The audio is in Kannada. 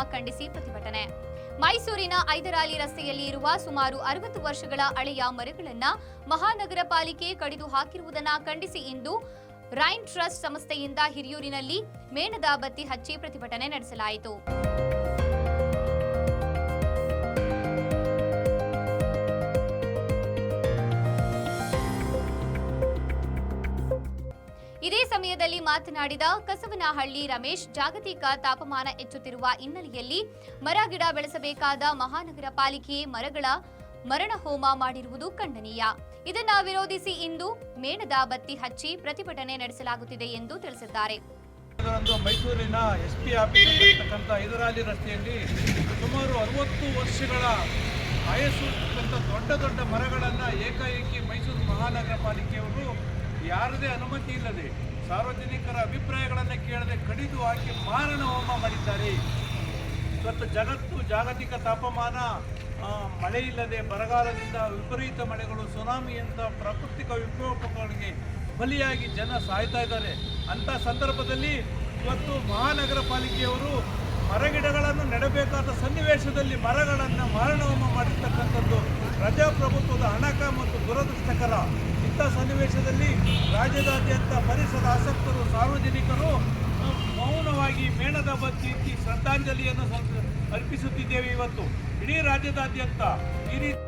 ಆಗ್ರಹಿಸಿ ಪ್ರತಿಭಟನೆ. ಮೈಸೂರಿನ ಐದರಾಲಿ ರಸ್ತೆಯಲ್ಲಿ ಇರುವ ಸುಮಾರು ಅರವತ್ತು ವರ್ಷಗಳ ಹಳೆಯ ಮರಗಳನ್ನು ಮಹಾನಗರ ಪಾಲಿಕೆ ಕಡಿದು ಹಾಕಿರುವುದನ್ನ ಖಂಡಿಸಿ ಇಂದು ರೈನ್ ಟ್ರಸ್ಟ್ ಸಂಸ್ಥೆಯಿಂದ ಹಿರಿಯೂರಿನಲ್ಲಿ ಮೇಣದ ಬತ್ತಿ ಹಚ್ಚಿ ಪ್ರತಿಭಟನೆ ನಡೆಸಲಾಯಿತು. ಇದೇ ಸಮಯದಲ್ಲಿ ಮಾತನಾಡಿದ ಕಸವನಹಳ್ಳಿ ರಮೇಶ್, ಜಾಗತಿಕ ತಾಪಮಾನ ಹೆಚ್ಚುತ್ತಿರುವ ಹಿನ್ನೆಲೆಯಲ್ಲಿ ಮರ, ಗಿಡ ಬೆಳೆಸಬೇಕಾದ ಮಹಾನಗರ ಪಾಲಿಕೆ ಮರಗಳ ಮರಣ ಹೋಮ ಮಾಡಿರುವುದು ಖಂಡನೀಯ. ಇದನ್ನ ವಿರೋಧಿಸಿ ಇಂದು ಮೇಣದ ಬತ್ತಿ ಹಚ್ಚಿ ಪ್ರತಿಭಟನೆ ನಡೆಸಲಾಗುತ್ತಿದೆ ಎಂದು ತಿಳಿಸಿದ್ದಾರೆ. ಮೈಸೂರಿನ ಎಸ್ಪಿ ಐದರಾಲಿ ರಸ್ತೆಯಲ್ಲಿ ಸುಮಾರು ಅರವತ್ತು ವರ್ಷಗಳ ಆಯಸ್ಸು ದೊಡ್ಡ ದೊಡ್ಡ ಮರಗಳನ್ನು ಏಕಾಏಕಿ ಮೈಸೂರು ಮಹಾನಗರ ಪಾಲಿಕೆಯವರು ಯಾರದೇ ಅನುಮತಿ ಇಲ್ಲದೆ ಸಾರ್ವಜನಿಕರ ಅಭಿಪ್ರಾಯಗಳನ್ನು ಕೇಳದೆ ಕಡಿದು ಹಾಕಿ ಮಾರಣ ಹೋಮ ಮಾಡಿದ್ದಾರೆ. ಇವತ್ತು ಜಗತ್ತು ಜಾಗತಿಕ ತಾಪಮಾನ ಮಳೆ ಇಲ್ಲದೆ ಬರಗಾಲದಿಂದ ವಿಪರೀತ ಮಳೆಗಳು ಸುನಾಮಿಯಂಥ ಪ್ರಾಕೃತಿಕ ವಿಕೋಪಗಳಿಗೆ ಬಲಿಯಾಗಿ ಜನ ಸಾಯ್ತಾ ಇದ್ದಾರೆ. ಅಂಥ ಸಂದರ್ಭದಲ್ಲಿ ಇವತ್ತು ಮಹಾನಗರ ಪಾಲಿಕೆಯವರು ಮರಗಿಡಗಳನ್ನು ನೆಡಬೇಕಾದ ಸನ್ನಿವೇಶದಲ್ಲಿ ಮರಗಳನ್ನು ಮಾರಣಹೋಮ ಮಾಡಿರ್ತಕ್ಕಂಥದ್ದು ಪ್ರಜಾಪ್ರಭುತ್ವದ ಹಣಕ ಮತ್ತು ದುರದೃಷ್ಟಕರ ಇಂಥ ಸನ್ನಿವೇಶದಲ್ಲಿ ರಾಜ್ಯದಾದ್ಯಂತ ಪರಿಸರ ಆಸಕ್ತರು, ಸಾರ್ವಜನಿಕರು ಮೌನವಾಗಿ ಮೇಣದ ಬತ್ತಿ ಶ್ರದ್ಧಾಂಜಲಿಯನ್ನು ಅರ್ಪಿಸುತ್ತಿದ್ದೇವೆ ಇವತ್ತು. ಇಡೀ ರಾಜ್ಯದಾದ್ಯಂತ ಈ ರೀತಿ